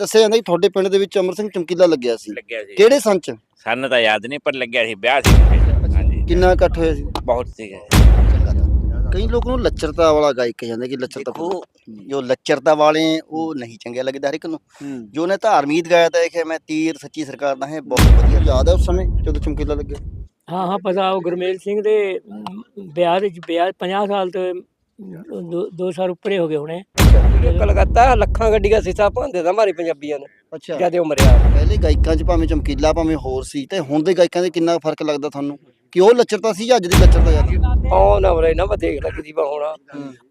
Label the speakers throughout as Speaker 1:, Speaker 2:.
Speaker 1: ਦੱਸਿਆ ਜਾਂਦਾ ਕਿ ਤੁਹਾਡੇ ਪਿੰਡ ਦੇ ਵਿੱਚ ਅਮਰ ਸਿੰਘ ਚਮਕੀਲਾ ਲੱਗਿਆ ਸੀ।
Speaker 2: ਲੱਗਿਆ ਸੀ
Speaker 1: ਕਿਹੜੇ ਸੰਨ ਚ?
Speaker 2: ਸਾਨੂੰ ਤਾਂ ਯਾਦ ਨਹੀਂ ਪਰ ਲੱਗਿਆ ਸੀ ਵਿਆਹ ਸੀ। ਹਾਂਜੀ।
Speaker 1: ਕਿੰਨਾ ਇਕੱਠ ਹੋਇਆ ਸੀ?
Speaker 2: ਬਹੁਤ ਸੀਗਾ
Speaker 1: ਕਈ ਲੋਕ ਨੂੰ ਲੱਚਰਤਾ ਵਾਲਾ ਗਾਇਕ ਕਹਿੰਦੇ ਕਿ ਲੱਚਰਤਾ
Speaker 3: ਦੇਖੋ ਜੋ ਲੱਚਰਤਾ ਵਾਲੇ ਉਹ ਨਹੀਂ ਚੰਗੇ ਲੱਗਦੇ ਹਰ ਇੱਕ ਨੂੰ। ਜੋ ਨੇ ਧਾਰਮਿਕ ਗਾਇਆ ਤਾਂ ਇਹ ਕਿ ਮੈਂ ਤੀਰ ਸੱਚੀ ਸਰਕਾਰ ਦਾ ਹੈ ਬਹੁਤ ਵਧੀਆ।
Speaker 1: ਯਾਦ ਹੈ ਉਸ ਸਮੇਂ ਜਦੋਂ ਚਮਕੀਲਾ ਲੱਗਿਆ?
Speaker 4: ਹਾਂ ਹਾਂ ਪਤਾ ਉਹ ਗੁਰਮੇਲ ਸਿੰਘ ਦੇ ਅਮ, ਵਿਆਹ ਦੇ ਵਿਆਹ 50 ਸਾਲ ਤੋਂ 2 ਸਾਲ ਉੱਪਰੇ ਹੋ ਗਏ ਹੋਣੇ।
Speaker 5: ਕਲਕੱਤਾ ਲੱਖਾਂ ਗੱਡੀਆਂ ਸੀਸਾ ਪਾਉਂਦੇ ਤਾਂ ਮਾਰੀ ਪੰਜਾਬੀਆਂ ਨੇ।
Speaker 1: ਅੱਛਾ।
Speaker 5: ਜਦ ਉਹ ਮਰਿਆ
Speaker 1: ਪਹਿਲੇ ਗਾਇਕਾਂ 'ਚ ਭਾਵੇਂ ਚਮਕੀਲਾ ਭਾਵੇਂ ਹੋਰ ਸੀ ਤੇ ਹੁਣ ਦੇ ਗਾਇਕਾਂ ਦੇ ਕਿੰਨਾ ਫ਼ਰਕ ਲੱਗਦਾ ਤੁਹਾਨੂੰ? ਕਿ ਉਹ ਲੱਚਰਤਾ ਸੀ ਜਾਂ ਅੱਜ ਦੀ ਲੱਚਰਤਾ
Speaker 5: ਉਹ ਨਾ ਬਰੇ ਨਾ ਮੈਂ ਦੇਖ ਲੱਗਦੀ ਬਾ ਹੋਣਾ।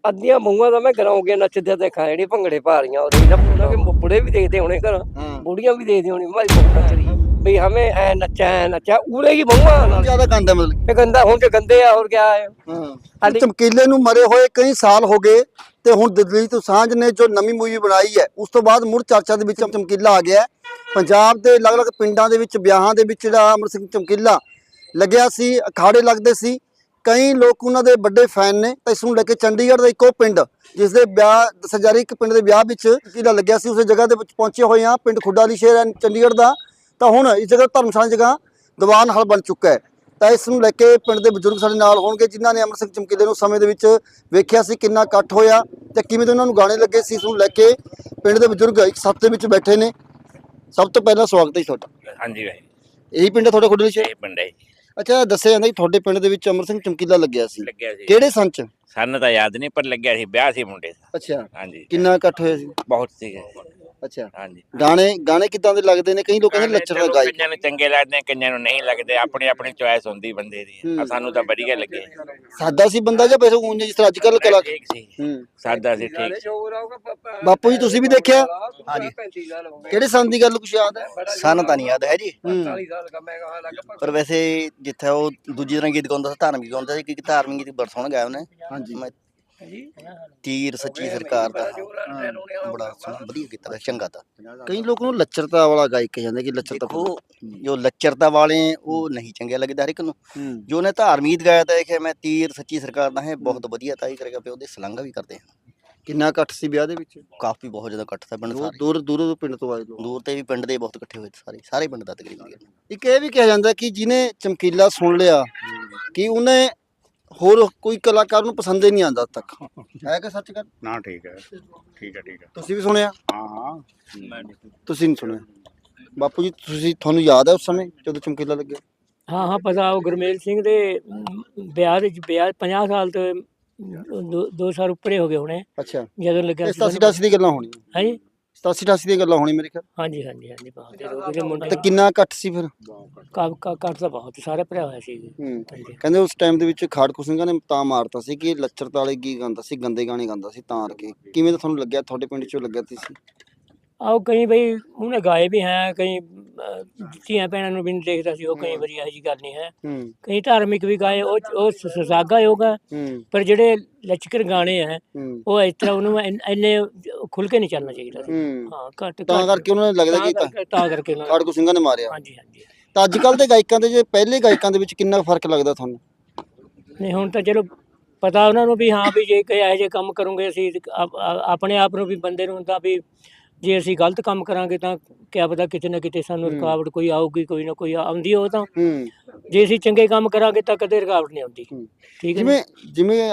Speaker 5: ਅੱਧੀਆਂ ਮੂੰਹਾਂ ਦਾ ਮੈਂ ਘਰੋਂ ਗਿਆ ਨੱਚਦੇ ਦੇਖਾਂ ਜਿਹੜੀ ਭੰਗੜੇ ਪਾ ਰਹੀਆਂ ਉਹਦੇ। ਨਾ ਉਹਨਾਂ ਕੇ ਬੁੱਢੇ ਵੀ ਦੇਖਦੇ ਹੋਣੇ ਘਰ।
Speaker 1: ਹਾਂ।
Speaker 5: ਬੁੜੀਆਂ ਵੀ ਦੇਖਦੇ ਹੋਣੀ ਮਾਰੀ ਬਹੁਤ ਨੱਚਦੀ ਵੀ ਹਮੇ ਐ ਨੱਚਾ ਐ ਨੱਚਾ ਉਰੇ ਹੀ ਮੂੰਹਾਂ ਨਾਲ।
Speaker 1: ਜ਼ਿਆਦਾ ਗੰਦਾ ਮਤਲਬ
Speaker 5: ਇਹ ਗੰਦਾ ਹੁਣ ਤੇ ਗੰਦੇ ਆ ਹੋਰ ਕਿਆ ਹੈ।
Speaker 1: ਹਾਂ।
Speaker 5: ਹਾਲੀ-
Speaker 1: ਚਮਕੀਲੇ ਨੂੰ ਮਰੇ ਹੋਏ ਕਈ ਸਾਲ ਹੋ ਗਏ ਤੇ ਹੁਣ ਦਿੱਲੀ ਤੋਂ ਸਾਂਝ ਨੇ ਜੋ ਨਵੀਂ ਮੂਵੀ ਬਣਾਈ ਹੈ ਉਸ ਤੋਂ ਬਾਅਦ ਮੁੜ ਚਰਚਾ ਦੇ ਵਿੱਚ ਚਮਕੀਲਾ ਆ ਗਿਆ। ਹੈ। ਪੰਜਾਬ ਦੇ ਅਲੱਗ-ਅਲੱਗ ਪਿੰਡਾਂ ਦੇ ਵਿੱਚ ਵਿਆਹਾਂ ਦੇ ਵਿੱਚ ਜਿਹੜਾ ਅਮਰ ਸਿੰਘ ਚਮਕੀਲਾ ਲੱਗਿਆ ਸੀ ਅਖਾੜੇ ਲੱਗਦੇ ਸੀ। ਕਈ ਲੋਕ ਉਹਨਾਂ ਦੇ ਵੱਡੇ ਫੈਨ ਨੇ ਤਾਂ ਇਸ ਨੂੰ ਲੈ ਕੇ ਚੰਡੀਗੜ੍ਹ ਦਾ ਇੱਕੋ ਪਿੰਡ ਜਿਸ ਦੇ ਵਿਆਹ ਦੱਸਿਆ ਜਾ ਰਿਹਾ ਇੱਕ ਪਿੰਡ ਦੇ ਵਿਆਹ ਵਿੱਚ ਚਮਕੀਲਾ ਲੱਗਿਆ ਸੀ ਉਸੇ ਜਗ੍ਹਾ ਦੇ ਵਿੱਚ ਪਹੁੰਚੇ ਹੋਏ ਹਾਂ ਪਿੰਡ ਖੁੱਡਾ ਵਾਲੀ ਸ਼ਹਿਰ ਹੈ ਚੰਡੀਗੜ੍ਹ ਦਾ। ਤਾਂ ਹੁਣ ਇਸ ਜਗ੍ਹਾ ਧਰਮਸ਼ਾਲਾ ਜਗ੍ਹਾ ਦੀਵਾਨ ਹਾਲ ਬਣ ਚੁੱਕਾ ਹੈ। ਤਾਂ ਇਸ ਨੂੰ ਲੈ ਕੇ ਪਿੰਡ ਦੇ ਬਜ਼ੁਰਗ ਸਾਡੇ ਨਾਲ ਹੋਣਗੇ ਜਿਨ੍ਹਾਂ ਨੇ ਅਮਰ ਸਿੰਘ ਚਮਕੀਲੇ ਨੂੰ ਸਮੇਂ ਦੇ ਵਿੱਚ ਵੇਖਿਆ ਸੀ ਕਿੰਨਾ ਇਕੱਠ ਹੋਇਆ ਤੇ ਕਿਵੇਂ ਦੇ ਉਹਨਾਂ ਨੂੰ ਗਾਣੇ ਲੱਗੇ ਸੀ। ਇਸ ਨੂੰ ਲੈ ਕੇ ਪਿੰਡ ਦੇ ਬਜ਼ੁਰਗ ਇੱਕ ਸੱਤ ਦੇ ਵਿੱਚ ਬੈਠੇ ਨੇ। ਸਭ ਤੋਂ ਪਹਿਲਾਂ ਸਵਾਗਤ ਹੈ ਜੀ ਤੁਹਾਡਾ।
Speaker 2: ਹਾਂਜੀ ਭਾਈ।
Speaker 1: ਇਹੀ ਪਿੰਡ ਹੈ ਤੁਹਾਡਾ ਖੁੱਡੇ ਸ਼ਹਿਰ
Speaker 2: ਇਹ ਪਿੰਡ ਹੈ ਜੀ।
Speaker 1: ਅੱਛਾ ਦੱਸਿਆ ਜਾਂਦਾ ਕਿ ਤੁਹਾਡੇ ਪਿੰਡ ਦੇ ਵਿੱਚ ਅਮਰ ਸਿੰਘ ਚਮਕੀਲਾ ਲੱਗਿਆ ਸੀ।
Speaker 2: ਲੱਗਿਆ ਸੀ
Speaker 1: ਕਿਹੜੇ ਸੰਨ ਚ?
Speaker 2: ਸਾਨੂੰ ਤਾਂ ਯਾਦ ਨਹੀਂ ਪਰ ਲੱਗਿਆ ਸੀ ਵਿਆਹ ਸੀ ਮੁੰਡੇ ਦਾ।
Speaker 1: ਅੱਛਾ।
Speaker 2: ਹਾਂਜੀ।
Speaker 1: ਕਿੰਨਾ ਇਕੱਠ ਹੋਇਆ ਸੀ?
Speaker 2: ਬਹੁਤ ਸੀਗਾ।
Speaker 1: ਅੱਛਾ।
Speaker 2: ਹਾਂਜੀ।
Speaker 1: ਗਾਣੇ ਗਾਣੇ ਕਿਦਾਂ ਦੇ ਲੱਗਦੇ ਨੇ? ਕਈ ਲੋਕ ਕਹਿੰਦੇ ਲੱਚਰ ਦਾ
Speaker 2: ਚਲੋ
Speaker 1: ਗਾਇਕ
Speaker 2: ਕਈਆਂ ਨੂੰ ਚੰਗੇ ਲੱਗਦੇ ਆ, ਕਈਆਂ ਨੂੰ ਨਹੀਂ ਲੱਗਦੇ। ਆਪਣੀ ਆਪਣੀ ਚੁਆਇਸ ਹੁੰਦੀ ਬੰਦੇ ਦੀ।
Speaker 1: ਹੂੰ।
Speaker 2: ਆ ਸਾਨੂੰ ਤਾਂ ਵਧੀਆ ਲੱਗੇ।
Speaker 1: ਸਾਦਾ ਸੀ ਬੰਦਾ ਜਾਂ ਵੈਸੇ ਉਂਝ ਜਿਸ ਤਰ੍ਹਾਂ ਅੱਜ ਕੱਲ ਕਲਾ
Speaker 2: ਠੀਕ ਸੀ।
Speaker 1: ਹੂੰ।
Speaker 2: ਸਾਦਾ ਸੀ ਠੀਕ। ਸੀ।
Speaker 1: ਬਾਪੂ ਜੀ ਤੁਸੀਂ ਵੀ ਦੇਖਿਆ?
Speaker 3: ਹਾਂਜੀ।
Speaker 1: ਕਿਹੜੇ ਸੰਨ ਦੀ ਗੱਲ ਕੁਛ ਯਾਦ ਹੈ?
Speaker 3: ਸਾਨੂੰ ਤਾਂ ਨਹੀਂ ਯਾਦ ਹੈ ਜੀ?
Speaker 1: ਹੂੰ।
Speaker 3: ਪਰ ਵੈਸੇ ਜਿੱਥੇ ਉਹ ਦੂਜੀ ਤਰ੍ਹਾਂ ਗੀਤ ਗਾਉਂਦਾ ਸੀ ਧਾਰਮਿਕ ਗਾਉਂਦਾ ਸੀ ਕਿਉਂਕਿ ਧਾਰਮਿਕ ਗੀਤ ਬੜਾ ਸੋਹਣਾ ਗਾਇਆ ਉਹਨੇ।
Speaker 1: ਹਾਂਜੀ।
Speaker 3: ਮੈਂ ਤੀਰ ਸੱਚੀ ਸਰਕਾਰ ਦਾ ਬੜਾ ਸੋਹਣਾ ਵਧੀਆ ਕੀਤਾ ਵੈਸੇ ਚੰਗਾ ਤਾਂ।
Speaker 1: ਕਈ ਲੋਕ ਨੂੰ ਲੱਚਰਤਾ ਵਾਲਾ ਗਾਇਕ ਕਹਿੰਦੇ ਕਿ ਲੱਚਰਤਾ
Speaker 3: ਦੇਖੋ ਜੋ ਲੱਚਰਤਾ ਵਾਲੇ ਉਹ ਨਹੀਂ ਚੰਗੇ ਲੱਗਦੇ ਹਰ ਇੱਕ ਨੂੰ।
Speaker 1: ਹੂੰ।
Speaker 3: ਜੋ ਨੇ ਧਾਰਮਿਕ ਗਾਇਆ ਤਾਂ ਇਹ ਕਿ ਮੈਂ ਤੀਰ ਸੱਚੀ ਸਰਕਾਰ ਦਾ ਹੈ ਬਹੁਤ ਵਧੀਆ ਤਾਂ ਹੀ ਕਰੇਗਾ ਪਿਓ ਉਹਦੇ ਸਲੰਗਾ ਵੀ ਕਰਦੇ ਆ
Speaker 1: ਕਿੰਨਾ ਇਕੱਠ ਸੀ ਵਿਆਹ ਦੇ ਵਿੱਚ?
Speaker 3: ਕਾਫੀ ਬਹੁਤ ਜ਼ਿਆਦਾ ਇਕੱਠ ਸੀ ਪਿੰਡ
Speaker 1: ਦੂਰ
Speaker 3: ਸਾਰੇ।
Speaker 1: ਦੂਰ ਦੂਰੋਂ ਪਿੰਡ ਤੋਂ ਆਏ ਲੋਕ।
Speaker 3: ਦੂਰ ਤੇ ਵੀ ਪਿੰਡ ਦੇ ਬਹੁਤ ਇਕੱਠੇ ਹੋਏ ਸੀ ਸਾਰੇ ਸਾਰੇ ਪਿੰਡ ਦਾ ਤਕਰੀਬਨ।
Speaker 1: ਇੱਕ ਇਹ ਵੀ ਕਿਹਾ ਜਾਂਦਾ ਕਿ ਜਿਹਨੇ ਚਮਕੀਲਾ ਸੁਣ ਲਿਆ ਕਿ ਉਹਨੇ ਹੋਰ ਕੋਈ ਕਲਾਕਾਰ ਨੂੰ ਪਸੰਦ ਹੀ ਨਹੀਂ ਆਂਦਾ ਤੱਕ। ਹੈ ਕਿ ਸੱਚ ਗੱਲ?
Speaker 6: ਨਾ ਠੀਕ ਹੈ। ਠੀਕ ਹੈ ਠੀਕ ਹੈ।
Speaker 1: ਤੁਸੀਂ ਵੀ ਸੁਣਿਆ?
Speaker 6: ਹਾਂ ਹਾਂ।
Speaker 1: ਤੁਸੀਂ ਨਹੀਂ ਸੁਣਿਆ? ਬਾਪੂ ਜੀ ਤੁਸੀਂ ਤੁਹਾਨੂੰ ਯਾਦ ਹੈ ਉਸ ਸਮੇਂ ਜਦੋਂ ਚਮਕੀਲਾ ਲੱਗਿਆ?
Speaker 4: ਹਾਂ ਹਾਂ ਪਤਾ ਉਹ ਗੁਰਮੇਲ ਸਿੰਘ ਦੇ ਵਿਆਹ ਦੇ ਵਿਆਹ 50 ਸਾਲ ਤੋਂ 2 ਸਾਲ ਉੱਪਰੇ ਹੋ ਗਏ ਹੋਣੇ।
Speaker 1: ਅੱਛਾ।
Speaker 4: ਜਦੋਂ ਲੱਗਿਆ
Speaker 1: 87 88 ਦੀ ਗੱਲਾਂ ਹੋਣੀਆਂ।
Speaker 4: ਹਾਂਜੀ
Speaker 1: 87 88 ਦੀ ਗੱਲਾਂ ਹੋਣੀ ਮੇਰੇ ਖਿਆਲ।
Speaker 4: ਹਾਂਜੀ ਹਾਂਜੀ ਹਾਂਜੀ ਬਹੁਤ ਮੁੰਡੇ
Speaker 1: ਤੇ ਕਿੰਨਾ ਇਕੱਠ ਸੀ ਫਿਰ?
Speaker 4: ਕੰਮ ਕੱਟ ਤਾਂ ਬਹੁਤ ਸਾਰੇ ਭਰਿਆ ਹੋਇਆ ਸੀ। ਜੀ।
Speaker 1: ਹੂੰ।
Speaker 4: ਹਾਂਜੀ।
Speaker 1: ਕਹਿੰਦੇ ਉਸ ਟਾਈਮ ਦੇ ਵਿੱਚ ਖਾੜਕੂ ਸਿੰਘਾਂ ਨੇ ਤਾਂ ਮਾਰਤਾ ਸੀ ਕਿ ਲੱਚਰਤਾ ਵਾਲੇ ਕੀ ਗਾਉਂਦਾ ਸੀ ਗੰਦੇ ਗਾਣੇ ਗਾਉਂਦਾ ਸੀ ਤਾਂ ਕਰਕੇ। ਕਿਵੇਂ ਦਾ ਤੁਹਾਨੂੰ ਲੱਗਿਆ? ਤੁਹਾਡੇ ਪਿੰਡ 'ਚੋਂ ਲੱਗਿਆ ਤੀ ਸੀ?
Speaker 4: ਆਓ ਕਈ ਬਈ ਉਹਨੇ ਗਾਏ ਵੀ ਹੈ ਕਈ ਅਹ, ਧੀਆਂ ਭੈਣਾਂ ਨੂੰ ਵੀ ਨਹੀਂ ਦੇਖਦਾ ਸੀ ਉਹ ਕਈ ਵਾਰੀ ਇਹੋ ਜਿਹੀ ਗੱਲ ਨਹੀਂ ਹੈ।
Speaker 1: ਹੂੰ।
Speaker 4: ਕਈ ਧਾਰਮਿਕ ਵੀ ਗਾਏ ਉਹ ਉਹ ਸ- ਸਾਗਾ
Speaker 1: ਹੂੰ
Speaker 4: ਪਰ ਜਿਹੜੇ ਲਚਕਰ ਗਾਣੇ ਹੈ
Speaker 1: ਹੂੰ।
Speaker 4: ਉਹ ਇਸ ਤਰ੍ਹਾਂ ਉਹਨੂੰ ਇੰਨ- ਇੰਨੇ ਖੁੱਲ ਕੇ ਨਹੀਂ ਚੱਲਣਾ ਚਾਹੀਦਾ ਸੀ।
Speaker 1: ਹੂੰ।
Speaker 4: ਹਾਂ ਘੱਟ
Speaker 1: ਤਾਂ
Speaker 4: ਘੱਟ-
Speaker 1: ਕਰਕੇ ਉਹਨਾਂ ਨੂੰ ਲੱਗਦਾ ਕਿ
Speaker 4: ਤਾਂ ਕਰਕੇ- ਤਾਂ ਕਰਕੇ ਉਹਨਾਂ
Speaker 1: ਖਾੜਕੂ ਸਿੰਘਾਂ ਨੇ ਮਾਰਿਆ।
Speaker 4: ਹਾਂਜੀ ਹਾਂਜੀ।
Speaker 1: ਤਾਂ ਅੱਜ ਕੱਲ ਦੇ ਗਾਇਕਾਂ ਦੇ ਜੇ ਪਹਿਲੇ ਗਾਇਕਾਂ ਦੇ ਵਿੱਚ ਕਿੰਨਾ ਫ਼ਰਕ ਲੱਗਦਾ ਤੁਹਾਨੂੰ?
Speaker 4: ਨਹੀਂ ਹੁਣ ਤਾਂ ਚਲੋ ਪਤਾ ਉਹਨਾਂ ਨੂੰ ਵੀ ਹਾਂ ਵੀ ਜੇ ਕੋਈ ਇਹੋ ਜਿਹੇ ਕੰਮ ਕਰੋਗੇ ਅਸੀਂ ਆਪ- ਆ- ਆਪਣੇ ਆਪ ਨੂੰ ਵੀ ਬੰਦੇ ਨੂੰ ਹੁੰਦਾ ਵੀ ਜੇ ਅਸੀਂ ਗਲਤ ਕੰਮ ਕਰਾਂਗੇ ਤਾਂ ਕਿਆ ਪਤਾ ਕਿਤੇ ਨਾ ਕਿਤੇ ਸਾਨੂੰ
Speaker 1: ਹੂੰ।
Speaker 4: ਰੁਕਾਵਟ ਕੋਈ ਆਊਗੀ ਕੋਈ ਨਾ ਕੋਈ ਆਉਂਦੀ ਉਹ ਤਾਂ
Speaker 1: ਹੂੰ
Speaker 4: ਜੇ ਅਸੀਂ ਚੰਗੇ ਕੰਮ ਕਰਾਂਗੇ ਤਾਂ ਕਦੇ ਰੁਕਾਵਟ ਨਹੀਂ ਆਉਂਦੀ
Speaker 1: ਹੂੰ।
Speaker 4: ਠੀਕ ਹੈ?
Speaker 1: ਜਿਵੇਂ ਜਿਵੇਂ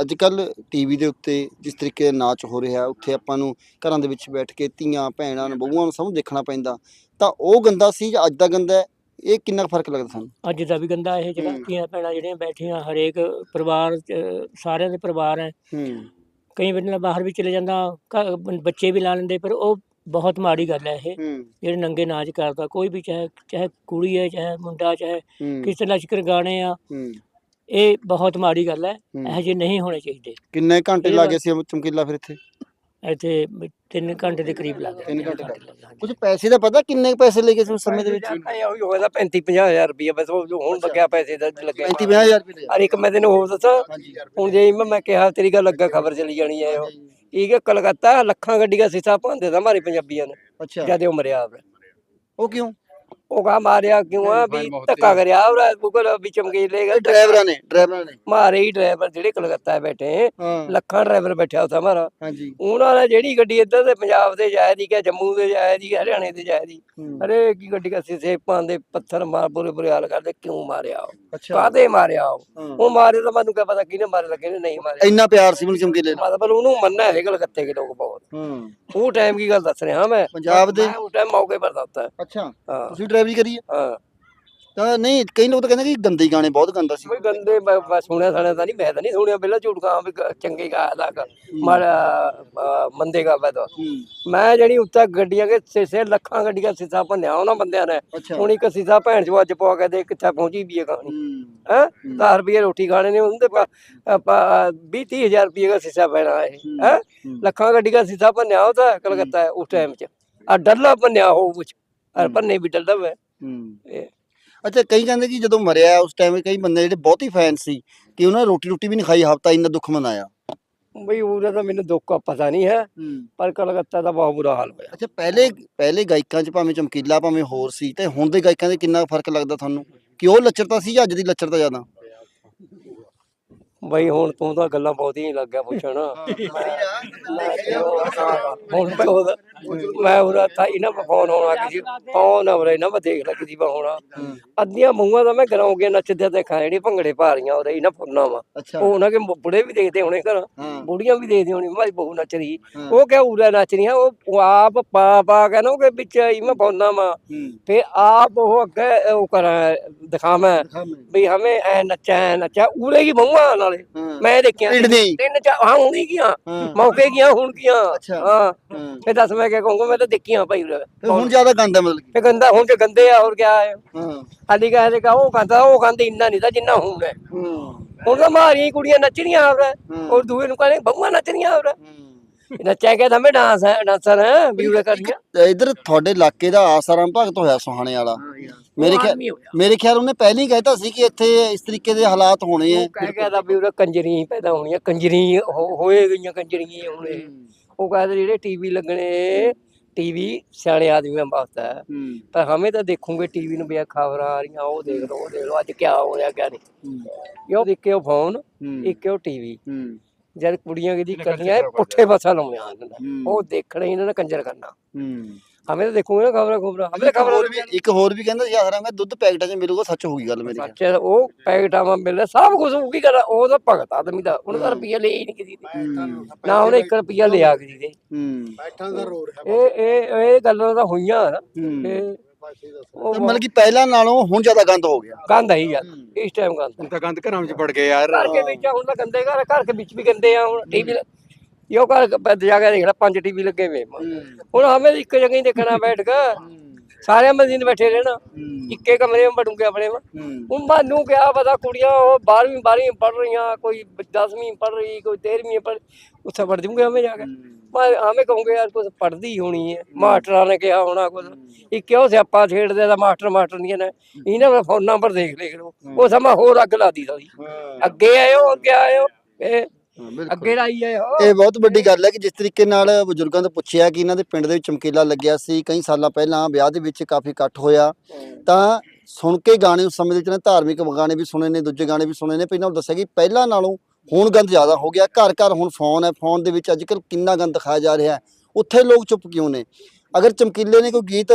Speaker 1: ਅੱਜ ਕੱਲ ਟੀਵੀ ਦੇ ਉੱਤੇ ਜਿਸ ਤਰੀਕੇ ਦਾ ਨਾਚ ਹੋ ਰਿਹਾ ਉੱਥੇ ਆਪਾਂ ਨੂੰ ਘਰਾਂ ਦੇ ਵਿੱਚ ਬੈਠ ਕੇ ਧੀਆਂ ਭੈਣਾਂ ਨੂੰ ਬਹੂਆਂ ਨੂੰ ਸਭ ਨੂੰ ਦੇਖਣਾ ਪੈਂਦਾ ਤਾਂ ਉਹ ਗੰਦਾ ਸੀ ਜਾਂ ਅੱਜ ਦਾ ਗੰਦਾ ਹੈ ਇਹ ਕਿੰਨਾ ਫ਼ਰਕ ਲੱਗਦਾ ਤੁਹਾਨੂੰ
Speaker 4: ਅੱਜ ਦਾ ਵੀ ਗੰਦਾ ਇਹ ਜਿਹੜਾ
Speaker 1: ਹੂੰ।
Speaker 4: ਧੀਆਂ ਭੈਣਾਂ ਜਿਹੜੀਆਂ ਬੈਠੀਆਂ ਹਰੇਕ ਪਰਿਵਾਰ ਸਾਰਿਆਂ ਦੇ ਪਰਿਵਾਰ ਹੈ
Speaker 1: ਹੂੰ
Speaker 4: ਕਈ ਵਾਰ ਬਾਹਰ ਵੀ ਚਲੇ ਜਾਂਦਾ ਘ- ਬ- ਬੱਚੇ ਵੀ ਲਾ ਲੈਂਦੇ ਪਰ ਉਹ ਬਹੁਤ ਮਾੜੀ ਗੱਲ ਹੈ ਇਹ।
Speaker 1: ਹੂੰ।
Speaker 4: ਜਿਹੜੇ ਨੰਗੇ ਨਾਚ ਕਰਦਾ ਕੋਈ ਵੀ ਚਾਹੇ ਚਾਹੇ ਕੁੜੀ ਹੈ ਚਾਹੇ ਮੁੰਡਾ ਚਾਹੇ
Speaker 1: ਹੂੰ।
Speaker 4: ਕਿਸੇ ਲਸ਼ਕਰ ਗਾਣੇ ਆ
Speaker 1: ਹੂੰ।
Speaker 4: ਇਹ ਬਹੁਤ ਮਾੜੀ ਗੱਲ ਹੈ
Speaker 1: ਹੂੰ।
Speaker 4: ਇਹੋ ਜਿਹੇ ਨਹੀਂ ਹੋਣੇ ਚਾਹੀਦੇ।
Speaker 1: ਕਿੰਨੇ ਘੰਟੇ
Speaker 4: ਇਹਦੇ
Speaker 1: ਲੱਗੇ ਸੀ ਚਮਕੀਲਾ ਫਿਰ ਇੱਥੇ?
Speaker 4: ਇੱਥੇ ਵੀ ਤਿੰਨ ਘੰਟੇ ਦੇ ਕਰੀਬ ਲੱਗ ਗਏ
Speaker 1: ਤਿੰਨ ਘੰਟੇ ਲੱਗ
Speaker 4: ਲੱਗ।
Speaker 1: ਕੁਝ ਪੈਸੇ ਦਾ ਪਤਾ ਕਿੰਨੇ ਕੁ ਪੈਸੇ ਲੈ ਗਏ ਸੀ ਉਸ ਸਮੇਂ ਦੇ ਵਿੱਚ?
Speaker 5: ਇਹ ਉਹੀ ਹੋਇਆ 35 50000 ਰੁਪਏ ਬਸ ਉਹ ਜੋ ਹੁਣ ਲੱਗਿਆ ਪੈਸੇ ਦਾ ਲੱਗਿਆ
Speaker 1: 35 50000 ਰੁਪਏ
Speaker 5: ਅਰ ਇੱਕ ਮੈਂ ਤੈਨੂੰ ਹੋਰ ਦੱਸਾਂ
Speaker 1: ਹਾਂਜੀ।
Speaker 5: ਹੁਣ ਜੇ ਮੈਂ ਮੈਂ ਕਿਹਾ ਤੇਰੀ ਗੱਲ ਅੱਗਾ ਖਬਰ ਚਲੀ ਜਾਣੀ ਹੈ ਉਹ ਇਹ ਕਿ ਕਲਕੱਤਾ ਲੱਖਾਂ ਗੱਡੀਆਂ ਸੀਸਾ ਪਾਉਂਦੇ ਤਾਂ ਮਾਰੀ ਪੰਜਾਬੀਆਂ ਨੇ
Speaker 1: ਅੱਛਾ।
Speaker 5: ਜਦ ਉਹ ਮਰਿਆ
Speaker 1: ਉਹ ਕਿਉਂ?
Speaker 5: ਉਹ ਕਾ ਮਾਰਿਆ ਕਿਉਂ ਆ ਵੀ ਧੱਕਾ ਕਰਿਆ ਉਹ ਗੂਗਲ ਵੀ ਚਮਕੀਲੇ ਗਾ
Speaker 1: ਡਰਾਈਵਰਾਂ ਨੇ ਡਰਾਈਵਰਾਂ ਨੇ।
Speaker 5: ਮਾਰੇ ਹੀ ਡਰਾਈਵਰ ਜਿਹੜੇ ਕਲਕੱਤਾ ਬੈਠੇ। ਲੱਖਾਂ ਡਰਾਈਵਰ ਬੈਠਾ ਉੱਥੇ ਮਾਰਾ
Speaker 1: ਹਾਂਜੀ।
Speaker 5: ਉਹਨਾਂ ਨੇ ਜਿਹੜੀ ਗੱਡੀ ਇੱਧਰ ਦੇ ਪੰਜਾਬ ਦੇ ਜਾਇਆ ਦੀ ਕਿ ਜੰਮੂ ਦੇ ਜਾਇਆ ਦੀ ਕਿ ਹਰਿਆਣੇ ਦੇ ਜਾਇਆ ਦੀ ਅਰੇ ਕੀ ਗੱਡੀ ਕਾ ਸੇਪਾਂ ਦੇ ਪੱਥਰ ਮਾਰ ਬੁਰੇ ਬੁਰੇ ਹਾਲ ਕਰਦੇ ਕਿਉਂ ਮਾਰਿਆ ਉਹ? ਕਾਹਦੇ ਮਾਰਿਆ ਉਹ? ਉਹ ਮਾਰੇ ਤਾਂ ਮੈਨੂੰ ਕਿਆ ਪਤਾ ਕਿਹਨੇ ਮਾਰੇ ਲੱਗੇ ਨੇ ਨਹੀਂ ਮਾਰੇ।
Speaker 1: ਇੰਨਾ ਪਿਆਰ ਸੀ ਮੈਨੂੰ ਚਮਕੀਲੇ ਨਾਲ
Speaker 5: ਮਤਲਬ ਉਹਨੂੰ ਮੰਨਣਾ ਹੈ ਕਲਕੱਤੇ ਕੇ ਲੋਕ ਬਹੁਤ।
Speaker 1: ਹਾਂ।
Speaker 5: ਉਹ ਟਾਈਮ ਕੀ ਗੱਲ ਦੱਸ ਰਿਹਾ ਮੈਂ?
Speaker 1: ਪੰਜਾਬ ਦੇ
Speaker 5: ਉਸ ਟਾਈਮ ਮੌਕੇ ਪਰ ਦੱਸਦਾ
Speaker 1: ਅੱਛਾ।
Speaker 5: ਹਾਂ।
Speaker 1: ਤੁਸੀਂ ਡਰਾਈਵਰੀ ਕਰੀ ਹਾਂ। ਤਾਂ ਨਹੀਂ ਕਈ ਲੋਕ ਤਾਂ ਕਹਿੰਦੇ ਕਿ ਗੰਦੇ ਗਾਣੇ ਬਹੁਤ ਗੰਦਾ ਸੀ।
Speaker 5: ਕੋਈ ਗੰਦੇ ਸੁਣਿਆ ਸਾਣਿਆ ਤਾਂ ਨਹੀਂ ਮੈਂ ਤਾਂ ਨਹੀਂ ਸੁਣਿਆ ਪਹਿਲਾਂ ਝੂਠ ਵੀ ਗ- ਚੰਗੇ ਗਾਦਾ ਮਾੜਾ ਅਹ, ਮੰਦੇ ਗਾ ਤਾਂ।
Speaker 1: ਹੂੰ।
Speaker 5: ਮੈਂ ਜਿਹੜੀ ਉੱਤੇ ਗੱਡੀਆਂ ਕੇ ਸਿਸੇ ਲੱਖਾਂ ਗੱਡੀਆਂ ਸਿੱਸਾ ਭੰਨਿਆ ਉਹਨਾਂ ਬੰਦਿਆਂ ਨੇ।
Speaker 1: ਅੱਛਾ।
Speaker 5: ਹੁਣ ਇੱਕ ਸਿੱਸਾ ਭੈਣ ਚੋ ਅੱਜ ਪਵਾ ਕੇ ਦੇ ਕਿੱਥੇ ਪਹੁੰਚੀ ਵੀ ਹੈ ਕਹਾਣੀ।
Speaker 1: ਹੂੰ।
Speaker 5: ਹੈ? 10 ਰੁਪਏ ਰੋਟੀ ਖਾਣੇ ਨੇ ਉਹਦੇ 20 30000 ਰੁਪਏ ਦਾ ਸਿੱਸਾ ਪੈਣਾ ਹੈ। ਹੈ?
Speaker 1: ਹੂੰ।
Speaker 5: ਲੱਖਾਂ ਗੱਡੀ ਦਾ ਸਿੱਸਾ ਭੰਨਿਆ ਉਹ ਤਾਂ ਕਲਕੱਤਾ ਉਸ ਟਾਈਮ 'ਚ। ਆ ਡੱਲਾ ਭੰਨਿਆ ਹੋ ਕੁਛ ਅਰ ਭੰਨੇ ਵੀ ਡੱਲਾ ਵੇ
Speaker 1: ਹੂੰ।
Speaker 5: ਇਹ।
Speaker 1: ਅੱਛਾ ਕਈ ਕਹਿੰਦੇ ਕਿ ਜਦੋਂ ਮਰਿਆ ਉਸ ਟਾਈਮ ਕਈ ਬੰਦੇ ਜਿਹੜੇ ਬਹੁਤ ਹੀ ਫੈਨ ਸੀ ਕਿ ਉਹਨਾਂ ਰੋਟੀ ਰੋਟੀ ਵੀ ਨਹੀਂ ਖਾਈ ਹਫਤਾ ਇੰਨਾ ਦੁੱਖ ਮਨਾਇਆ।
Speaker 5: ਬਈ ਉਹਦਾ ਤਾਂ ਮੈਨੂੰ ਦੁੱਖ ਪਤਾ ਨਹੀਂ ਹੈ।
Speaker 1: ਹੂੰ।
Speaker 5: ਪਰ ਕਲਕੱਤਾ ਦਾ ਬਹੁਤ ਬੁਰਾ ਹਾਲ ਹੋਇਆ।
Speaker 1: ਅੱਛਾ ਪਹਿਲੇ ਪਹਿਲੇ ਗਾਇਕਾਂ 'ਚ ਭਾਵੇਂ ਚਮਕੀਲਾ ਭਾਵੇਂ ਹੋਰ ਸੀ ਤੇ ਹੁਣ ਦੇ ਗਾਇਕਾਂ ਦੇ ਕਿੰਨਾ ਫ਼ਰਕ ਲੱਗਦਾ ਤੁਹਾਨੂੰ? ਕਿ ਉਹ ਲੱਚਰਤਾ ਸੀ ਜਾਂ ਅੱਜ ਦੀ ਲੱਚਰਤਾ ਜ਼ਿਆਦਾ?
Speaker 5: ਬਈ ਹੁਣ ਤੂੰ ਤਾਂ ਗੱਲਾਂ ਬਹੁਤ ਹੀ ਲੱਗਿਆ ਪੁੱਛਣ। ਹੁਣ ਮੈਂ ਉਹਦਾ ਮੈਂ ਉਹਦਾ ਤਾਂ ਇਹਨਾਂ ਦਾ ਫੋਨ ਹੋਣਾ ਕਿਸੇ ਫੋਨ ਆਵਰੇ ਨਾ ਮੈਂ ਦੇਖ ਲੱਗੀ ਬਾ ਹੋਣਾ। ਅੱਧੀਆਂ ਮੂੰਹਾਂ ਦਾ ਮੈਂ ਗਰਾਉਂ ਗਿਆ ਨੱਚਦੇ ਦੇਖਾਂ ਜਿਹੜੀ ਭੰਗੜੇ ਪਾ ਰਹੀਆਂ ਉਹਦੇ ਇਹਨਾਂ ਫੋਨਾਂ ਵਾ। ਉਹ ਉਹਨਾਂ ਕੇ ਬੁੜੇ ਵੀ ਦੇਖਦੇ ਹੋਣੇ ਘਰ।
Speaker 1: ਹਾਂ।
Speaker 5: ਬੁੜੀਆਂ ਵੀ ਦੇਖਦੇ ਹੋਣੀ ਮਾਰੀ ਬਹੂ ਨੱਚ ਰਹੀ।
Speaker 1: ਹਾਂ।
Speaker 5: ਉਹ ਕਿਆ ਉਰਾ ਨੱਚ ਰਹੀਆਂ ਉਹ ਆਪ ਪਾ ਪਾ ਕੇ ਨਾ ਉਹਦੇ ਵਿੱਚ ਇਵੇਂ ਫੋਨਾਂ ਵਾ।
Speaker 1: ਹੂੰ।
Speaker 5: ਫੇ ਆਪ ਉਹ ਅੱਗੇ ਉਹ ਕਰਾਂ ਦਿਖਾਵਾਂ। ਵੀ ਹਮੇ ਐ ਨੱਚਾ ਐ ਨੱਚਾ ਉਰੇ ਕੀ ਬਹੂਆਂ ਨਾਲੇ
Speaker 1: ਹਾਂ।
Speaker 5: ਮੈਂ ਦੇਖਿਆ।
Speaker 1: ਪਿੰਡ ਦੇ ਹੀ।
Speaker 5: ਤਿੰਨ ਚਾਰ ਹਾਂ ਹੁੰਦੀ ਕੀਆਂ
Speaker 1: ਹਾਂ।
Speaker 5: ਮੌਕੇ ਕੀਆਂ ਹੁਣ
Speaker 1: ਅੱਛਾ।
Speaker 5: ਹਾਂ।
Speaker 1: ਹਾਂ।
Speaker 5: ਫੇ ਦੱਸ ਮੈਂ ਕਿਆ ਕਹੂੰਗਾ ਮੈਂ ਤਾਂ ਦੇਖੀਆਂ ਭਾਈ
Speaker 1: ਤੇ ਹੁਣ ਜ਼ਿਆਦਾ ਗੰਦਾ ਮਤਲਬ ਕਿ?
Speaker 5: ਫੇ ਗੰਦਾ ਹੁਣ ਤੇ ਗੰਦੇ ਆ ਹੋਰ ਕਿਆ ਹੈ
Speaker 1: ਹਾਂ।
Speaker 5: ਹਾਲੀ ਕਹੇ ਕਾ ਉਹ ਕਹਿੰਦਾ ਉਹ ਕਹਿੰਦੇ ਇੰਨਾ ਨਹੀਂ ਤਾਂ ਜਿੰਨਾ ਹੁਣ ਹੈ।
Speaker 1: ਹੂੰ।
Speaker 5: ਹੁਣ ਤਾਂ ਮਾਰੀਆਂ ਹੀ ਕੁੜੀਆਂ ਨੱਚਣੀਆਂ ਆਵਰੇ
Speaker 1: ਹੂੰ।
Speaker 5: ਔਰ ਦੂਏ ਨੂੰ ਕਹਿੰਦੇ ਬਹੂਆਂ ਨੱਚਣੀਆਂ ਆਵਰੇ
Speaker 1: ਹੂੰ।
Speaker 5: ਨੱਚਿਆ ਕਿ ਹਮੇ ਡਾਂਸ ਹੈ ਡਾਂਸਰ ਹੈ ਵੀ ਉਰੇ ਕਰਨੀਆਂ।
Speaker 1: ਤੇ ਇਧਰ ਤੁਹਾਡੇ ਇਲਾਕੇ ਦਾ ਆਸਾਰਾਮ ਭਗਤ ਹੋਇਆ ਸੁਹਾਣੇ ਵਾਲਾ। ਮੇਰੇ ਖਿਆਲ। ਮੇਰੇ ਖਿਆਲ ਉਹਨੇ ਪਹਿਲਾਂ ਹੀ ਕਹਿਤਾ ਸੀ ਕਿ ਇੱਥੇ ਇਸ ਤਰੀਕੇ ਦੇ ਹਾਲਾਤ ਹੋਣੇ ਆ।
Speaker 5: ਕਹਿ ਗਿਆ ਤਾਂ ਵੀ ਉਰੇ ਕੰਜਰੀ ਪੈਦਾ ਹੋਣੀਆਂ ਕੰਜਰੀ ਹੋ- ਹੋਏ ਗਈਆਂ ਕੰਜਰੀਆਂ ਹੁਣ। ਇਹ। ਉਹ ਕਹਿੰਦੇ ਜਿਹੜੇ ਟੀਵੀ ਲੱਗਣੇ ਟੀਵੀ ਸਿਆਣੇ ਆਦਮੀਆਂ ਵਾਸਤੇ ਹੈ। ਪਰ ਹਮੇ ਤਾਂ ਦੇਖੂਗੇ ਟੀਵੀ ਨੂੰ ਇਹ ਖਬਰਾਂ ਆ ਰਹੀਆਂ ਉਹ ਦੇਖ ਲਓ ਉਹ ਦੇਖ ਲਓ ਅੱਜ ਕੀ ਹੋ ਰਿਹਾ ਕਿਆ ਨਹੀਂ। ਕਿਉਂ ਦੇਖੇ ਉਹ ਫੋਨ ਇੱਕ ਉਹ ਟੀਵੀ। ਜਦ ਕੁੜੀਆਂ ਦੀ ਕਰਨੀਆਂ ਇਹ ਪੁੱਠੇ ਨੇ।
Speaker 1: ਹੂੰ।
Speaker 5: ਉਹ ਦੇਖਣਾ ਇਹਨਾਂ ਨੇ ਕੰਜਰ ਕਰਨਾ। ਹਮੇ ਤਾਂ ਦੇਖੂਗੇ ਨਾ ਖਬਰਾਂ ਖਬਰਾਂ। ਹਮੇ ਤਾਂ ਖਬਰਾਂ
Speaker 1: ਵੀ ਇੱਕ ਹੋਰ ਵੀ ਕਹਿੰਦਾ ਸੀ ਆਸਾਰਾਮ ਮੈਂ ਦੁੱਧ ਪੈਕਟਾਂ 'ਚ ਮਿਲੂਗਾ ਸੱਚ ਹੋਊਗੀ ਗੱਲ ਮੇਰੀ।
Speaker 5: ਸੱਚ ਹੈ, ਉਹ ਪੈਕਟਾਂ ਮਿਲਦਾ ਸਭ ਕੁਝ ਉਹ ਕੀ ਕਰਾਂ ਉਹ ਤਾਂ ਭਗਤ ਆਦਮੀ ਦਾ ਉਹਨਾਂ ਦਾ ਰੁਪਈਆ ਲਿਆ ਹੀ ਨਹੀਂ ਕਿਸੇ ਨੇ ਨਾ ਉਹਨੇ 1 ਰੁਪਈਆ ਲਿਆ ਕਿਸੇ ਦੇ।
Speaker 1: ਹੂੰ।
Speaker 5: ਇਹ ਇਹ ਇਹ ਗੱਲਾਂ ਤਾਂ ਹੋਈਆਂ। ਨਾ
Speaker 1: ਹੂੰ
Speaker 5: ਉਹ
Speaker 1: ਤੇ ਮਤਲਬ ਕਿ ਪਹਿਲਾਂ ਨਾਲੋਂ ਹੁਣ ਜ਼ਿਆਦਾ ਗੰਦ ਹੋ ਗਿਆ।
Speaker 5: ਗੰਦ ਹੀ ਯਾਰ ਇਸ ਟਾਈਮ ਗੰਦ।
Speaker 6: ਹੁਣ ਤਾਂ ਗੰਦ ਘਰਾਂ ਵਿੱਚ ਵੜ ਗਏ ਯਾਰ।
Speaker 5: ਘਰ ਕੇ ਵਿੱਚ ਹੁਣ ਤਾਂ ਗੰਦੇ ਘਰ ਘਰ ਕੇ ਵਿੱਚ ਵੀ ਗੰਦੇ ਆ ਹੁਣ ਟੀਵੀ ਯੋ ਘਰ ਕ- ਜਾ ਕੇ ਦੇਖ ਲੈ ਪੰਜ ਟੀਵੀ ਲੱਗੇ ਵੇ ਹੁਣ ਹਮੇ ਇੱਕ ਜਗ੍ਹਾ ਹੀ ਦੇਖਣਾ ਬੈਠ ਕੇ। ਸਾਰੇ ਮਦੀਨ ਬੈਠੇ ਰਹਿਣਾ। ਇੱਕੇ ਕਮਰੇ ਵਿੱਚ ਬੜੂਗੇ ਆਪਣੇ ਹੁਣ ਮੈਨੂੰ ਕਿਆ ਪਤਾ ਕੁੜੀਆਂ ਉਹ 12ਵੀਂ 12ਵੀਂ ਪੜ ਰਹੀਆਂ ਕੋਈ 10ਵੀਂ ਪੜ ਰਹੀ ਕੋਈ 13ਵੀਂ ਪੜ ਉੱਥੇ ਪੜ ਜੂਗੇ ਹਮੇ ਜਾ ਕੇ। ਮੈਂ ਹਮੇ ਕਹੂੰਗੇ ਯਾਰ ਕੁਝ ਪੜਦੀ ਹੋਣੀ ਹੈ। ਮਾਸਟਰਾਂ ਨੇ ਕਿਹਾ ਹੋਣਾ ਕੁਝ ਇਹ ਕਿਉਂ ਸਿਆਪਾ ਛੇੜਦੇ ਦਾ ਮਾਸਟਰ ਮਾਸਟਰ ਨਹੀਂ ਨੇ। ਇਹਨਾਂ ਦਾ ਫੋਨਾਂ ਪਰ ਦੇਖ ਲਓ। ਉਹ ਸਮਾਂ ਹੋਰ ਅੱਗ ਲਾਦੀ ਸਾਡੀ ਅੱਗੇ ਆਇਓ ਅੱਗੇ ਆਇਓ। ਇਹ ਅੱਗੇ ਲਾਈ ਆਇਓ
Speaker 1: ਇਹ ਬਹੁਤ ਵੱਡੀ ਗੱਲ ਹੈ ਕਿ ਜਿਸ ਤਰੀਕੇ ਨਾਲ ਬਜ਼ੁਰਗਾਂ ਤੋਂ ਪੁੱਛਿਆ ਕਿ ਇਹਨਾਂ ਦੇ ਪਿੰਡ ਦੇ ਵਿੱਚ ਚਮਕੀਲਾ ਲੱਗਿਆ ਸੀ ਕਈ ਸਾਲਾਂ ਪਹਿਲਾਂ ਵਿਆਹ ਦੇ ਵਿੱਚ ਕਾਫੀ ਇਕੱਠ ਹੋਇਆ। ਤਾਂ ਸੁਣ ਕੇ ਗਾਣੇ ਉਸ ਸਮੇਂ ਦੇ ਵਿੱਚ ਨੇ ਧਾਰਮਿਕ ਗਾਣੇ ਵੀ ਸੁਣੇ ਨੇ ਦੂਜੇ ਗਾਣੇ ਵੀ ਸੁਣੇ ਨੇ ਪਹਿਲਾਂ ਦੱਸਿਆ ਕਿ ਪਹਿਲਾਂ ਨਾਲੋਂ ਹੁਣ ਗੰਦ ਜ਼ਿਆਦਾ ਹੋ ਗਿਆ। ਘਰ ਘਰ ਹੁਣ ਫੋਨ ਹੈ ਫੋਨ ਦੇ ਵਿੱਚ ਅੱਜਕੱਲ ਕਿੰਨਾ ਗੰਦ ਦਿਖਾਇਆ ਜਾ ਰਿਹਾ ਉੱਥੇ ਲੋਕ ਚੁੱਪ ਕਿਉਂ ਨੇ? ਅਗਰ ਚਮਕੀਲੇ ਨੇ ਕੋਈ ਗੀਤ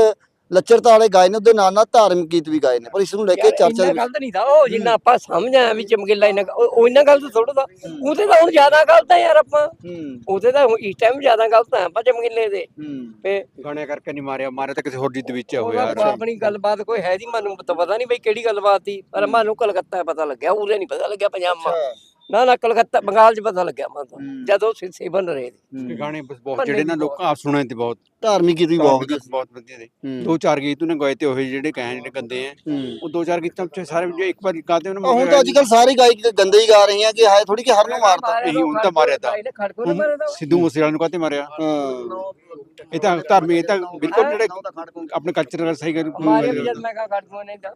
Speaker 1: ਲੱਚਰਤਾ ਵਾਲੇ ਗਾਏ ਨੇ ਉਹਦੇ ਨਾਲ ਨਾਲ ਧਾਰਮਿਕ ਗੀਤ ਵੀ ਗਾਏ ਨੇ ਪਰ ਇਸ ਨੂੰ ਲੈ ਕੇ ਚਰਚਾ ਦੇ
Speaker 5: ਗਲਤ ਨਹੀਂ ਥਾ ਉਹ ਜਿੰਨਾ ਆਪਾਂ ਸਮਝ ਆਇਆ ਵੀ ਚਮਕੀਲਾ ਇੰਨਾ ਉਹ ਇੰਨਾ ਗਲਤ ਥੋੜਾ ਦਾ ਉਹਦੇ ਤਾਂ ਹੁਣ ਜ਼ਿਆਦਾ ਗਲਤ ਹੈ ਯਾਰ ਆਪਾਂ।
Speaker 1: ਹੂੰ।
Speaker 5: ਉਹਦੇ ਤਾਂ ਹੁਣ ਇਸ ਟਾਈਮ ਜ਼ਿਆਦਾ ਗਲਤ ਹੈ ਆਪਾਂ ਚਮਕੀਲੇ ਦੇ। ਤੇ
Speaker 6: ਗਾਣੇ ਕਰਕੇ ਨਹੀਂ ਮਾਰਿਆ ਮਾਰਿਆ ਤਾਂ ਕਿਸੇ ਹੋਰ ਜਿੱਦ ਵਿੱਚ ਹੋ
Speaker 5: ਉਹਦਾ
Speaker 6: ਯਾਰ।
Speaker 5: ਆਪਣੀ ਗੱਲਬਾਤ ਕੋਈ ਹੈ ਨਹੀਂ ਮੈਨੂੰ ਪਤਾ ਨਹੀਂ ਬਈ ਕਿਹੜੀ ਗੱਲਬਾਤ ਸੀ ਪਰ ਮੈਨੂੰ ਕਲਕੱਤਾ ਪਤਾ ਲੱਗਿਆ ਉਰੇ ਨਹੀਂ ਪਤਾ ਲੱਗਿਆ ਪੰਜਾਬ ਨਾ ਨਾ ਕਲਕੱਤਾ ਬੰਗਾਲ 'ਚ ਪਤਾ ਲੱਗਿਆ ਮੈਨੂੰ
Speaker 1: ਹੂੰ।
Speaker 5: ਜਦੋਂ ਸਿੱਸੇ ਬਣ ਰਹੇ ਸੀ।
Speaker 6: ਇਹ ਗਾਣੇ ਬਸ ਬਹੁਤ
Speaker 5: ਭੰਨੇ
Speaker 6: ਜਿਹੜੇ ਨਾ ਲੋਕਾਂ ਆਪ ਸੁਣੇ ਤੇ ਬਹੁਤ।
Speaker 1: ਧਾਰਮਿਕ ਗੀਤ ਵੀ ਬਹੁਤ।
Speaker 6: ਬਹੁਤ ਵਧੀਆ ਦੇ
Speaker 1: ਹੂੰ।
Speaker 6: ਦੋ ਚਾਰ ਗੀਤ ਉਹਨੇ ਗਾਏ ਤੇ ਉਹ ਜਿਹੜੇ ਕਹੇ ਜਿਹੜੇ ਗੰਦੇ ਆ।
Speaker 1: ਹੂੰ।
Speaker 6: ਉਹ ਦੋ ਚਾਰ ਗੀਤਾਂ ਚ ਸਾਰੇ ਜੋ ਇੱਕ ਵਾਰ ਗਾਤੇ ਉਹਨੇ
Speaker 1: ਹੁਣ ਤਾਂ ਅੱਜ ਕੱਲ ਸਾਰੇ ਗਾਇਕ ਗੰਦੇ ਹੀ ਗਾ ਰਹੇ ਆ ਕਿ ਹਾਏ ਥੋੜੀ ਕਿ ਹਰ ਨੂੰ ਮਾਰਦਾ
Speaker 6: ਇਹੀ ਹੁਣ ਤਾਂ ਮਾਰਿਆ ਤਾਂ।
Speaker 5: ਇਹਨੇ ਖੜਕੋ ਨੇ ਮਾਰਿਆ ਤਾਂ।
Speaker 6: ਸਿੱਧੂ ਮੂਸੇਵਾਲੇ ਨੂੰ ਕਾਤੇ ਮਾਰਿਆ?
Speaker 1: ਹਾਂ।
Speaker 6: ਇਹ ਤਾਂ ਧਾਰਮਿਕ ਇਹ ਤਾਂ ਬਿਲਕੁਲ ਜਿਹੜੇ ਆਪਣੇ ਕਲਚਰ ਨਾਲ ਸਹੀ ਗੱਲ
Speaker 5: ਮਾਰਿਆ ਵੀ ਜਦ ਮੈਂ ਕਹਾ ਖੜਕੋ ਨੇ ਤਾਂ।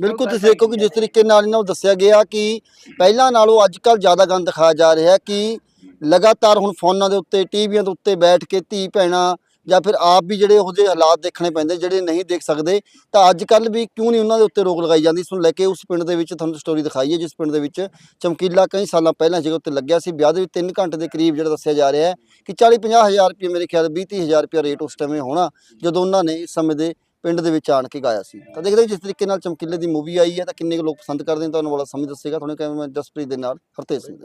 Speaker 1: ਬਿਲਕੁਲ ਤੁਸੀਂ ਦੇਖੋ ਕਿ ਜਿਸ ਤਰੀਕੇ ਨਾਲ ਇਹਨਾਂ ਨੂੰ ਦੱਸਿਆ ਗਿਆ ਕਿ ਪਹਿਲਾਂ ਨਾਲੋਂ ਅੱਜ ਕੱਲ ਜ਼ਿਆਦਾ ਗੰਦ ਦਿਖਾਇਆ ਜਾ ਰਿਹਾ ਕਿ ਲਗਾਤਾਰ ਹੁਣ ਫੋਨਾਂ ਦੇ ਉੱਤੇ, ਟੀਵੀਆਂ ਦੇ ਉੱਤੇ ਬੈਠ ਕੇ ਧੀ ਭੈਣਾਂ ਜਾਂ ਫਿਰ ਆਪ ਵੀ ਜਿਹੜੇ ਉਹੋ ਜਿਹੇ ਹਾਲਾਤ ਦੇਖਣੇ ਪੈਂਦੇ ਜਿਹੜੇ ਨਹੀਂ ਦੇਖ ਸਕਦੇ, ਤਾਂ ਅੱਜ ਕੱਲ ਵੀ ਕਿਉਂ ਨਹੀਂ ਉਹਨਾਂ ਦੇ ਉੱਤੇ ਰੋਕ ਲਗਾਈ ਜਾਂਦੀ? ਇਸ ਨੂੰ ਲੈ ਕੇ ਉਸ ਪਿੰਡ ਦੇ ਵਿੱਚ ਤੁਹਾਨੂੰ ਸਟੋਰੀ ਦਿਖਾਈ ਹੈ ਜਿਸ ਪਿੰਡ ਦੇ ਵਿੱਚ ਚਮਕੀਲਾ ਕਈ ਸਾਲਾਂ ਪਹਿਲਾਂ ਜਗ੍ਹਾ ਉੱਤੇ ਲੱਗਿਆ ਸੀ, ਵਿਆਹ ਦੇ ਵਿੱਚ 3 ਘੰਟੇ ਦੇ ਕਰੀਬ ਜਿਹੜਾ ਦੱਸਿਆ ਜਾ ਰਿਹਾ ਹੈ ਕਿ 40 50 ਹਜ਼ਾਰ ਰੁਪਏ ਮੇਰੇ ਖਿਆਲ 20 30 ਹਜ਼ਾਰ ਰੁਪਏ ਰੇਟ ਉਸ ਟਾਈਮ ਹੋਣਾ, ਜਦੋਂ ਉਹਨਾਂ ਨੇ ਇਸ ਸਮੇਂ ਦੇ ਪਿੰਡ ਦੇ ਵਿੱਚ ਆਣ ਕੇ ਗਾਇਆ ਸੀ। ਤਾਂ ਦੇਖਦੇ ਹਾਂ ਜਿਸ ਤਰੀਕੇ ਨਾਲ ਚਮਕੀਲੇ ਦੀ ਮੂਵੀ ਆਈ ਹੈ ਤਾਂ ਕਿੰਨੇ ਕੁ ਲੋਕ ਪਸੰਦ ਕਰਦੇ ਨੇ, ਤੁਹਾਨੂੰ ਵਾਲਾ ਸਮਝ ਦੱਸੇਗਾ। ਤੁਹਾਨੂੰ ਕਿਵੇਂ ਮੈਂ ਜਸਪ੍ਰੀਤ ਦੇ ਨਾਲ ਹਰਤੇਜ ਸਿੰਘ